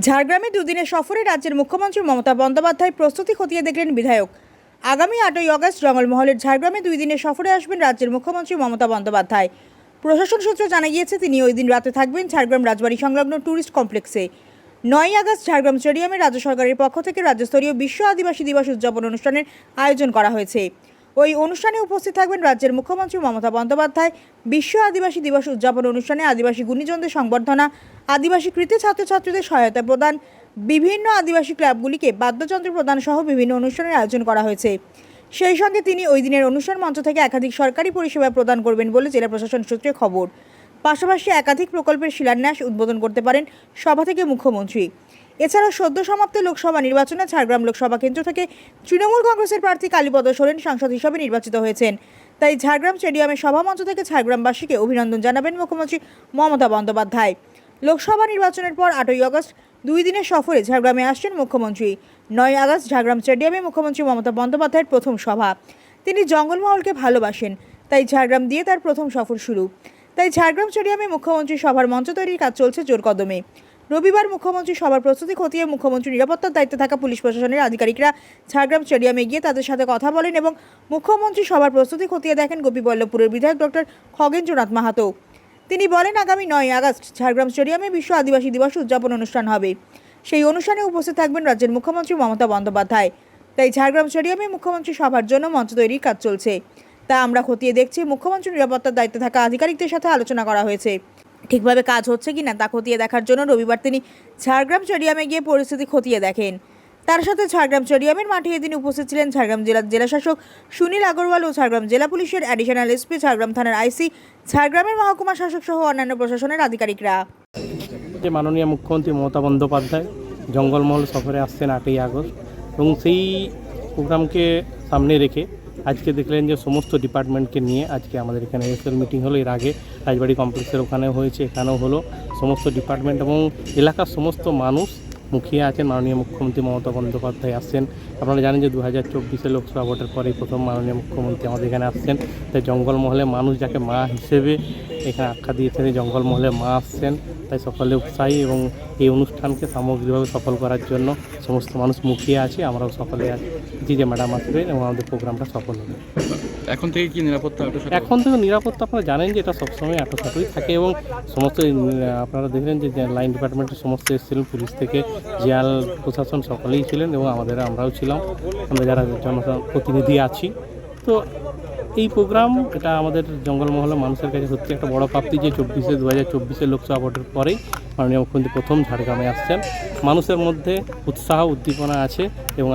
ঝাড়গ্রামে দুদিনের সফরে রাজ্যের মুখ্যমন্ত্রী মমতা বন্দ্যোপাধ্যায় প্রস্তুতি খতিয়ে দেখলেন বিধায়ক। আগামী আটই আগস্ট জঙ্গলমহলের ঝাড়গ্রামে দুই দিনের সফরে আসবেন রাজ্যের মুখ্যমন্ত্রী মমতা বন্দ্যোপাধ্যায়। প্রশাসন সূত্র জানা গিয়েছে, তিনি ওই দিন রাতে থাকবেন ঝাড়গ্রাম রাজবাড়ি সংলগ্ন ট্যুরিস্ট কমপ্লেক্সে। নয় আগস্ট ঝাড়গ্রাম স্টেডিয়ামে রাজ্য সরকারের পক্ষ থেকে রাজ্যস্তরীয় বিশ্ব আদিবাসী দিবস উদযাপন অনুষ্ঠানের আয়োজন করা হয়েছে। ওই অনুষ্ঠানে উপস্থিত থাকবেন রাজ্যের মুখ্যমন্ত্রী মমতা বন্দ্যোপাধ্যায়। বিশ্ব আদিবাসী দিবস উদযাপন অনুষ্ঠানে আদিবাসী গুণীজনদের সংবর্ধনা, আদিবাসী কৃতি ছাত্রছাত্রীদের সহায়তা প্রদান, বিভিন্ন আদিবাসী ক্লাবগুলিকে বাদ্যযন্ত্র প্রদান সহ বিভিন্ন অনুষ্ঠানের আয়োজন করা হয়েছে। সেই সঙ্গে তিনি ওই দিনের অনুষ্ঠান মঞ্চ থেকে একাধিক সরকারি পরিষেবা প্রদান করবেন বলে জেলা প্রশাসন সূত্রে খবর। পাশাপাশি একাধিক প্রকল্পের শিলান্যাস উদ্বোধন করতে পারেন সভা থেকে মুখ্যমন্ত্রী। এছাড়াও সদ্য সমাপ্ত লোকসভা নির্বাচনে ঝাড়গ্রাম লোকসভা কেন্দ্র থেকে তৃণমূল কংগ্রেসের প্রার্থী কালীপদ সোরেন সাংসদ হিসেবে নির্বাচিত হয়েছেন। তাই ঝাড়গ্রাম স্টেডিয়ামে সভামঞ্চ থেকে ঝাড়গ্রামবাসীকে অভিনন্দন জানাবেন মুখ্যমন্ত্রী মমতা বন্দ্যোপাধ্যায়। লোকসভা নির্বাচনের পর আটই আগস্ট দুই দিনের সফরে ঝাড়গ্রামে আসছেন মুখ্যমন্ত্রী। নয় আগস্ট ঝাড়গ্রাম স্টেডিয়ামে মুখ্যমন্ত্রী মমতা বন্দ্যোপাধ্যায়ের প্রথম সভা। তিনি জঙ্গলমহলকে ভালোবাসেন, তাই ঝাড়গ্রাম দিয়ে তার প্রথম সফর শুরু। তাই ঝাড়গ্রাম স্টেডিয়ামে মুখ্যমন্ত্রী সভার মঞ্চ তৈরির কাজ চলছে জোর কদমে রবিবার মুখ্যমন্ত্রী সভার প্রস্তুতি, খতিয়ে মুখ্যমন্ত্রী নিরাপত্তার দায়িত্বে থাকা পুলিশ প্রশাসনের আধিকারিকরা ঝাড়গ্রাম স্টেডিয়ামে গিয়ে তাদের সাথে কথা বলেন এবং মুখ্যমন্ত্রী সভার প্রস্তুতি খতিয়ে দেখেন গোপীবল্লভপুরের বিধায়ক ডক্টর খগেন্দ্রনাথ মাহাতো। তিনি বলেন, আগামী নয় আগস্ট ঝাড়গ্রাম স্টেডিয়ামে বিশ্ব আদিবাসী দিবস উদযাপন অনুষ্ঠান হবে। সেই অনুষ্ঠানে উপস্থিত থাকবেন রাজ্যের মুখ্যমন্ত্রী মমতা বন্দ্যোপাধ্যায়। তাই ঝাড়গ্রাম স্টেডিয়ামে মুখ্যমন্ত্রী সভার জন্য মঞ্চ তৈরির কাজ চলছে। তা আমরা খতিয়ে দেখছি। মুখ্যমন্ত্রী নিরাপত্তার দায়িত্বে থাকা আধিকারিকদের সাথে আলোচনা করা হয়েছে। ঠিকভাবে কাজ হচ্ছে কিনা তা খতিয়ে দেখার জন্য রবিবার তিনি ঝাড়গ্রাম স্টেডিয়ামে গিয়ে পরিস্থিতি খতিয়ে দেখেন। তার সাথে ঝাড়গ্রাম স্টেডিয়ামের মাঠে এদিন উপস্থিত ছিলেন ঝাড়গ্রাম জেলার জেলাশাসক সুনীল আগরওয়াল ও ঝাড়গ্রাম জেলা পুলিশের অ্যাডিশনাল এসপি ঝাড়গ্রাম থানার আইসি ঝাড়গ্রামের মহকুমা শাসক সহ অন্যান্য প্রশাসনের আধিকারিকরা। মাননীয় মুখ্যমন্ত্রী মমতা বন্দ্যোপাধ্যায় জঙ্গলমহল সফরে আসছেন আটই আগস্ট এবং সেই প্রোগ্রামকে সামনে রেখে আজকে দেখলেন যে সমস্ত ডিপার্টমেন্টকে নিয়ে আজকে আমাদের এখানে এসএল মিটিং হলো। এর আগে রাজবাড়ি কমপ্লেক্সের ওখানেও হয়েছে, এখানেও হলো। সমস্ত ডিপার্টমেন্ট এবং এলাকার সমস্ত মানুষ মুখিয়ে আছেন। মাননীয় মুখ্যমন্ত্রী মমতা বন্দ্যোপাধ্যায় আসছেন। আপনারা জানেন যে দু হাজার চব্বিশে লোকসভা ভোটের পরেই প্রথম মাননীয় মুখ্যমন্ত্রী আমাদের এখানে আসছেন। তাই জঙ্গলমহলে মানুষ যাকে মা হিসেবে এখানে আখ্যা দিয়েছেন এই জঙ্গলমহলে মা আসছেন তাই সকলে উৎসাহী এবং এই অনুষ্ঠানকে সামগ্রিকভাবে সফল করার জন্য সমস্ত মানুষ মুখিয়ে আছে আমরাও সকলে আছি। যে ম্যাডাম আসবেন এবং আমাদের প্রোগ্রামটা সফল হবে। এখন থেকে কি নিরাপত্তা এখন থেকে নিরাপত্তা আপনারা জানেন যে এটা সবসময় এত আটোসাটোই থাকে এবং সমস্ত আপনারা দেখলেন যে লাইন ডিপার্টমেন্টের সমস্ত এসেছিলেন পুলিশ থেকে জিয়াল প্রশাসন সকলেই ছিলেন এবং আমাদের আমরাও ছিলাম। আমরা যারা জনপ্রতিনিধি আছি তো এই প্রোগ্রাম, এটা আমাদের জঙ্গলমহলে মানুষের কাছে সত্যি একটা বড় প্রাপ্তি যে চব্বিশে দু হাজার চব্বিশে লোকসভা ভোটের পরেই মাননীয় মুখ্যমন্ত্রী প্রথম ঝাড়গ্রামে আসছেন। মানুষের মধ্যে উৎসাহ, উদ্দীপনা আছে এবং